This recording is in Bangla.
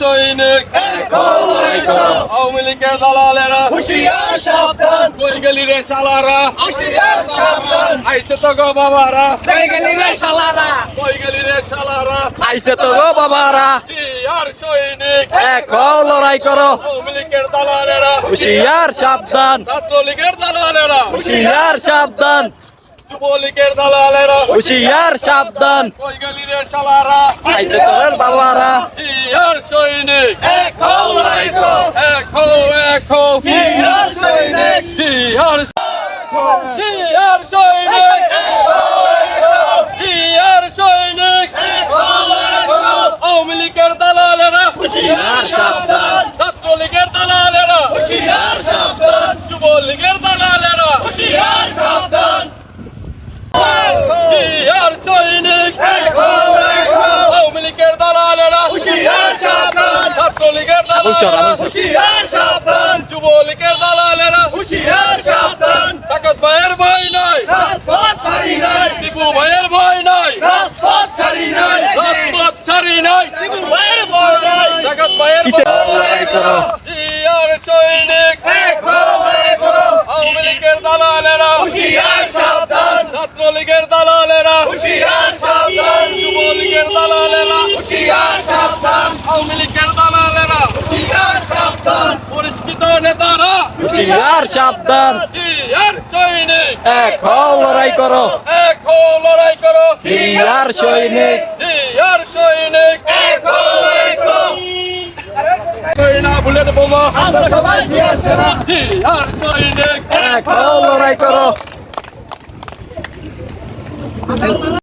সৈনিক। আওয়ামী লীগের দালালেরা হুঁশিয়ার সাবধান। কই গেলি রে শালারা। হুঁশিয়ার সাবধান। আইছে তো গো বাবারা। গেলি রে শালারা। কই গেলি রে শালারা। আইছে তো গো বাবারা। আর সৈনিক। এখন লড়াই করো। আওয়ামী লীগের দালালেরা। হুশিয়ার সাবধান। ছাত্রলীগের দালালেরা। হুশিয়ার সাবধান। যুবলীগের দালালেরা। হুশিয়ার সাবধান। কই গেলি রে শালারা। আইছে তো বাবারা। সৈনিক। এখন লড়াই করো এখো এখো কি আর সৈনিক। কি আর সৈনিক। আর সৈনিক। আওয়ামী লীগের দালালেরা। হুঁশিয়ার সাবধান। ছাত্রলীগের দালালেরা। হুঁশিয়ার হুঁশিয়ার সাবধান যুবলীগের দালালেরা। হুঁশিয়ার সাবধান। সাকত ভাইয়ের ভয় নাই। রাজপথ ছাড়ি নাই। ভাইয়ের ভয় নাই। রাজপথ ছাড়ি নাই। রাজপথ ছাড়ি নাই। টিপু ভাইয়ের ভয় নাই। সাকত ভাইয়ের লড়াই করো জি আর সৈনিক। এখন লড়াই আওয়ামী লীগের দালালেরা। হুঁশিয়ার সাবধান। ছাত্রলীগের দালালেরা। হুঁশিয়ার সাবধান। যুবলীগের দালালেরা। হুঁশিয়ার সাবধান। আওয়ামী লীগের দালালেরা হুঁশিয়ার সাবধান পরিষ্কৃত নেতারা সাবধান। জি আর সৈনিক এখন লড়াই করো। এখন লড়াই করো। হুশিয়ার সৈনিক। জি আর সৈনিক এখন লড়াই করো। বোমা আমরা সবাই জিয়ার সেনা। জি আর সৈনিক এখন লড়াই করো।